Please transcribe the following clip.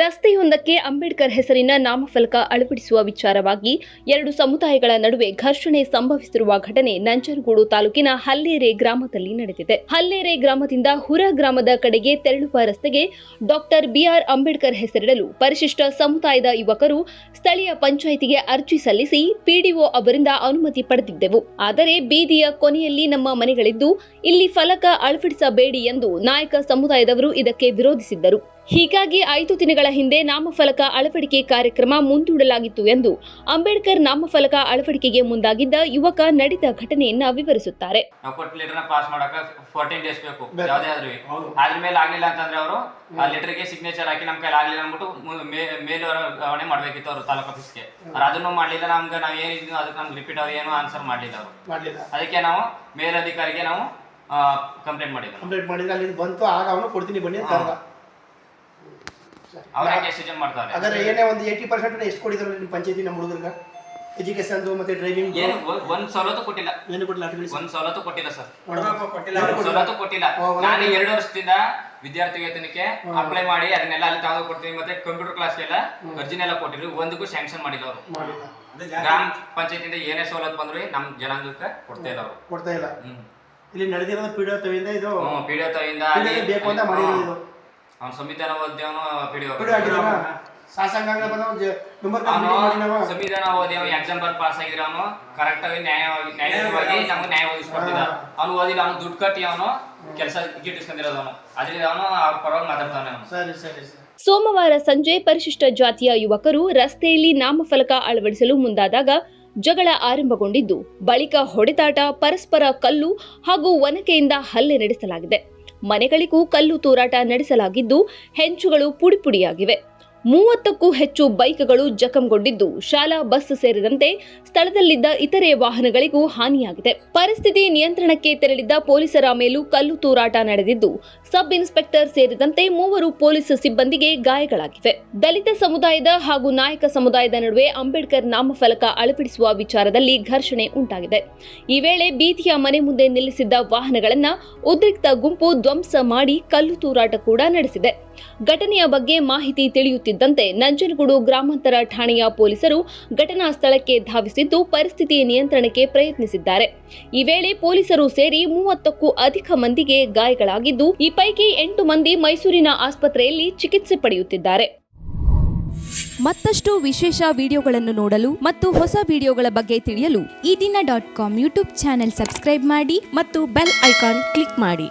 ಮನೆಯೊಂದಕ್ಕೆ ಅಂಬೇಡ್ಕರ್ ಹೆಸರಿನ ನಾಮಫಲಕ ಅಳವಡಿಸುವ ವಿಚಾರವಾಗಿ ಎರಡು ಸಮುದಾಯಗಳ ನಡುವೆ ಘರ್ಷಣೆ ಸಂಭವಿಸಿರುವ ಘಟನೆ ನಂಜನಗೂಡು ತಾಲೂಕಿನ ಹಲ್ಲೇರೆ ಗ್ರಾಮದಲ್ಲಿ ನಡೆದಿದೆ. ಹಲ್ಲೇರೆ ಗ್ರಾಮದಿಂದ ಹುರ ಗ್ರಾಮದ ಕಡೆಗೆ ತೆರಳುವ ರಸ್ತೆಗೆ ಡಾಕ್ಟರ್ ಬಿಆರ್ ಅಂಬೇಡ್ಕರ್ ಹೆಸರಿಡಲು ಪರಿಶಿಷ್ಟ ಸಮುದಾಯದ ಯುವಕರು ಸ್ಥಳೀಯ ಪಂಚಾಯಿತಿಗೆ ಅರ್ಜಿ ಸಲ್ಲಿಸಿ ಪಿಡಿಒ ಅವರಿಂದ ಅನುಮತಿ ಪಡೆದಿದ್ದೆವು. ಆದರೆ ಬೀದಿಯ ಕೊನೆಯಲ್ಲಿ ನಮ್ಮ ಮನೆಗಳಿದ್ದು, ಇಲ್ಲಿ ಫಲಕ ಅಳವಡಿಸಬೇಡಿ ಎಂದು ನಾಯಕ ಸಮುದಾಯದವರು ಇದಕ್ಕೆ ವಿರೋಧಿಸಿದ್ದರು. ಹೀಗಾಗಿ ಐದು ದಿನಗಳ ಹಿಂದೆ ನಾಮಫಲಕ ಅಳವಡಿಕೆ ಕಾರ್ಯಕ್ರಮ ಮುಂದೂಡಲಾಗಿತ್ತು ಎಂದು ಅಂಬೇಡ್ಕರ್ ನಾಮಫಲಕ ಅಳವಡಿಕೆಗೆ ಮುಂದಾಗಿದ್ದ ಯುವಕ ನಡೆದ ಘಟನೆಯನ್ನ ವಿವರಿಸುತ್ತಾರೆ. ನಾವು ಕೊಟ್ಟು ಲೆಟರ್ನ ಪಾಸ್ ಮಾಡಕ ಫೋರ್ಟೀನ್ ಡೇಸ್ ಬೇಕು. ಯಾವುದೇ ಆದ್ರೂ. ಅದ್ರ ಮೇಲೆ ಆಗ್ಲಿಲ್ಲ ಅಂತಂದ್ರೆ ಅವರು ಆ ಲೆಟರ್ಗೆ ಸಿಗ್ನೇಚರ್ ಹಾಕಿ ನಮ್ಮ ಕೈಲಿ ಆಗಲಿಲ್ಲ ಅಂದ್ಬಿಟ್ಟು ಮೇಲ್ವರ್ಗಾವಣೆ ಮಾಡ್ಬೇಕಿತ್ತು ಅವರು ತಾಲೂಕು ಆಫೀಸ್ಗೆ ಅವ್ರು ಅದನ್ನು ಮಾಡಲಿಲ್ಲ ನಮ್ಗೆ ನಾವು ಏನಿದ್ವಿ ಅದಕ್ಕೆ ನಮ್ಗೆ ರಿಪೀಟ್ ಅವ್ರು ಏನು ಆನ್ಸರ್ ಮಾಡಲಿಲ್ಲ ಅವರು. ಅದಕ್ಕೆ ನಾವು ಮೇಲಧಿಕಾರಿಗೆ ನಾವು ಕಂಪ್ಲೇಂಟ್ ಮಾಡಿದ್ವಿ. ಕಂಪ್ಲೇಂಟ್ ಮಾಡಿದ್ರೆ ಅಲ್ಲಿ ಬಂತು ಆಗ ಅವನು ಕೊಡ್ತೀನಿ ಬನ್ನಿ ಅಂತ ಕರ್ದ. ಅವ್ರ ಯಾಕೆ ಎಸ್ಟಿಜನ್ ಮಾಡ್ತಾರೆ ಹಾಗಾದ್ರೆ ಏನೇ ಒಂದು ಏಯ್ಟಿ ಪರ್ಸೆಂಟ್ ಎಷ್ಟು ಕೊಡಿದ್ರು ನಿಮ್ಮ ಪಂಚಾಯತಿ ನಮ್ಮ ಹುಡುಗರಿಗೆ? ಎಜುಕೇಶನ್ ಮತ್ತೆ ಡ್ರೈವಿಂಗ್ ಏನು ಒಂದ್ ಸವಲತ್ತು ಕೊಟ್ಟಿಲ್ಲ. ಏನು ಕೊಟ್ಟಿಲ್ಲ ಒಂದ್ ಸವಲತ್ತು ಕೊಟ್ಟಿಲ್ಲ ಸರ್. ಕೊಟ್ಟಿಲ್ಲ. ಸವಲತ್ತು ಕೊಟ್ಟಿಲ್ಲ. ನಾನು ಎರಡು ವರ್ಷದಿಂದ ವಿದ್ಯಾರ್ಥಿ ವೇತನಕ್ಕೆ ಅಪ್ಲೈ ಮಾಡಿ ಅದನ್ನೆಲ್ಲ ಅಲ್ಲಿ ತಗೊಂಡು ಕೊಡ್ತೀನಿ ಮತ್ತೆ ಕಂಪ್ಯೂಟರ್ ಕ್ಲಾಸ್ ಎಲ್ಲ ಅರ್ಜಿನೆಲ್ಲ ಕೊಟ್ಟಿದ್ರು. ಒಂದಕ್ಕೂ ಸ್ಯಾಂಕ್ಷನ್ ಮಾಡಿಲ್ಲ ಅವರು. ಗ್ರಾಮ ಪಂಚಾಯತಿಯಿಂದ ಏನೇ ಸವಲತ್ತು ಬಂದ್ರು ನಮ್ ಜನಾಂಗಕ್ಕೆ ಕೊಡ್ತಾ ಇಲ್ಲ ಅವರು. ಕೊಡ್ತಾ ಇಲ್ಲ. ಇಲ್ಲಿ ನಡೆದಿರೋದು ಪಿಡಿಒ ತವಿಂದ ಇದು ಪಿಡಿಒ ತವಿಂದ PDO ಬೇಕು ಅಂತ ಮಾಡಿರೋದು ಇದು. ಅವ್ನು ಸಂವಿಧಾನ ಓದ್ಯವನು ಪಿಡಿಒ ಶಾಸಕಾಂಗ ಸಂವಿಧಾನ ಓದಿ ಎಕ್ಸಾಮ್ ಬರ್ ಪಾಸ್ ಆಗಿದ್ರೆ ಅವನು ಕರೆಕ್ಟ್ ಆಗಿ ನ್ಯಾಯವಾಗಿ ನ್ಯಾಯವಾಗಿ ನಮ್ಗೆ ನ್ಯಾಯ ಒದಗಿಸ್ಕೊಡ್ತಿದ್ದ. ಅವನು ಓದಿಲ್ಲ ಅವನು ದುಡ್ಡು ಕಟ್ಟಿ ಅವನು ಕೆಲಸ ಗಿಟ್ಟಿಸ್ಕೊಂಡಿರೋದು ಅವನು. ಅದ್ರಿಂದ ಅವನು ಅವ್ರ ಪರವಾಗಿ ಮಾತಾಡ್ತಾನೆ ಅವನು. ಸರಿ ಸರಿ ಸರಿ. ಸೋಮವಾರ ಸಂಜೆ ಪರಿಶಿಷ್ಟ ಜಾತಿಯ ಯುವಕರು ರಸ್ತೆಯಲ್ಲಿ ನಾಮಫಲಕ ಅಳವಡಿಸಲು ಮುಂದಾದಾಗ ಜಗಳ ಆರಂಭಗೊಂಡಿದ್ದು ಬಳಿಕ ಹೊಡೆದಾಟ ಪರಸ್ಪರ ಕಲ್ಲು ಹಾಗೂ ಒನಕೆಯಿಂದ ಹಲ್ಲೆ ನಡೆಸಲಾಗಿದೆ. ಮನೆಗಳಿಗೂ ಕಲ್ಲು ತೂರಾಟ ನಡೆಸಲಾಗಿದ್ದು ಹೆಂಚುಗಳು ಪುಡಿಪುಡಿಯಾಗಿವೆ. ಮೂವತ್ತಕ್ಕೂ ಹೆಚ್ಚು ಬೈಕ್ಗಳು ಜಖಂಗೊಂಡಿದ್ದು. ಶಾಲಾ ಬಸ್ ಸೇರಿದಂತೆ ಸ್ಥಳದಲ್ಲಿದ್ದ ಇತರೆ ವಾಹನಗಳಿಗೂ ಹಾನಿಯಾಗಿದೆ. ಪರಿಸ್ಥಿತಿ ನಿಯಂತ್ರಣಕ್ಕೆ ತೆರಳಿದ್ದ ಪೊಲೀಸರ ಮೇಲೂ ಕಲ್ಲು ತೂರಾಟ ನಡೆದಿದ್ದು, ಸಬ್ ಇನ್ಸ್ಪೆಕ್ಟರ್ ಸೇರಿದಂತೆ ಮೂವರು ಪೊಲೀಸ್ ಸಿಬ್ಬಂದಿಗೆ ಗಾಯಗಳಾಗಿವೆ. ದಲಿತ ಸಮುದಾಯದ ಹಾಗೂ ನಾಯಕ ಸಮುದಾಯದ ನಡುವೆ ಅಂಬೇಡ್ಕರ್ ನಾಮಫಲಕ ಅಳವಡಿಸುವ ವಿಚಾರದಲ್ಲಿ ಘರ್ಷಣೆ ಉಂಟಾಗಿದೆ. ಈ ವೇಳೆ ಬೀದಿಯ ಮನೆ ಮುಂದೆ ನಿಲ್ಲಿಸಿದ್ದ ವಾಹನಗಳನ್ನು ಉದ್ರಿಕ್ತ ಗುಂಪು ಧ್ವಂಸ ಮಾಡಿ ಕಲ್ಲು ತೂರಾಟ ಕೂಡ ನಡೆಸಿದೆ. ಘಟನೆಯ ಬಗ್ಗೆ ಮಾಹಿತಿ ತಿಳಿಯುತ್ತಿದ್ದಂತೆ ನಂಜನಗೂಡು ಗ್ರಾಮಾಂತರ ಠಾಣೆಯ ಪೊಲೀಸರು ಘಟನಾ ಸ್ಥಳಕ್ಕೆ ಧಾವಿಸಿದ್ದು ಪರಿಸ್ಥಿತಿ ನಿಯಂತ್ರಣಕ್ಕೆ ಪ್ರಯತ್ನಿಸಿದ್ದಾರೆ. ಈ ವೇಳೆ ಪೊಲೀಸರು ಸೇರಿ ಮೂವತ್ತಕ್ಕೂ ಅಧಿಕ ಮಂದಿಗೆ ಗಾಯಗಳಾಗಿದ್ದು, ಈ ಪೈಕಿ ಎಂಟು ಮಂದಿ ಮೈಸೂರಿನ ಆಸ್ಪತ್ರೆಯಲ್ಲಿ ಚಿಕಿತ್ಸೆ ಪಡೆಯುತ್ತಿದ್ದಾರೆ. ಮತ್ತಷ್ಟು ವಿಶೇಷ ವಿಡಿಯೋಗಳನ್ನು ನೋಡಲು ಮತ್ತು ಹೊಸ ವಿಡಿಯೋಗಳ ಬಗ್ಗೆ ತಿಳಿಯಲು ಈ ದಿನ dot com YouTube channel subscribe ಮಾಡಿ ಮತ್ತು ಬೆಲ್ ಐಕಾನ್ ಕ್ಲಿಕ್ ಮಾಡಿ.